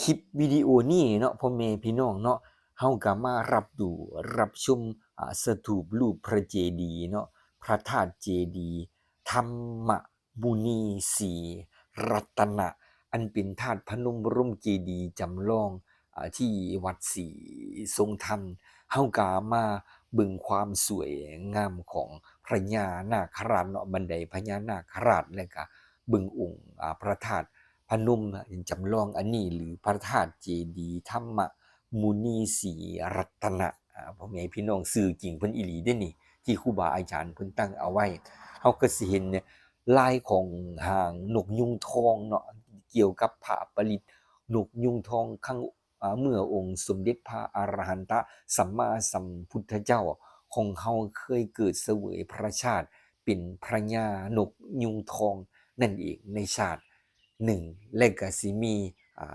คลิปวิดีโอนี้เนาะพ่อแม่พี่น้องเนาะเฮาก็มารับดูรับชมสถูปรูปพระเจดีย์เนาะพระธาตุเจดีย์ธรรมมุนีสีรัตนะอันเป็นธาตุพนมบรมเจดีย์จำลองอที่วัดศรีทรงธรรมเฮากามาบิ่งความสวยงามของพระญานาคราชเนาะบันไดพญานาคราชแล้วก็บิ่งองค์อ่าพระธาตุ พนมน่ะจำลองอันนี้หรือพระธาตุเจดีธรรมมุนีสีรัตนะอ่าพ่อแม่พี่น้องสื่อจริงเพิ่นอีหลีเด้นี่ ที่ครูบาอาจารย์เพิ่นตั้งเอาไว้เฮาก็สิเห็นเนี่ยลายของหางนกยุงทองเนาะเกี่ยวกับพระประดิษฐ์นกยุงทองครั้งเมื่อองค์สมเด็จพระอรหันตสัมมาสัมพุทธเจ้าของเฮาเคยเกิดเสวยพระชาติ เป็นพระญานกยุงทองนั่นเองในชาติ หนึ่งแลขก็สิมี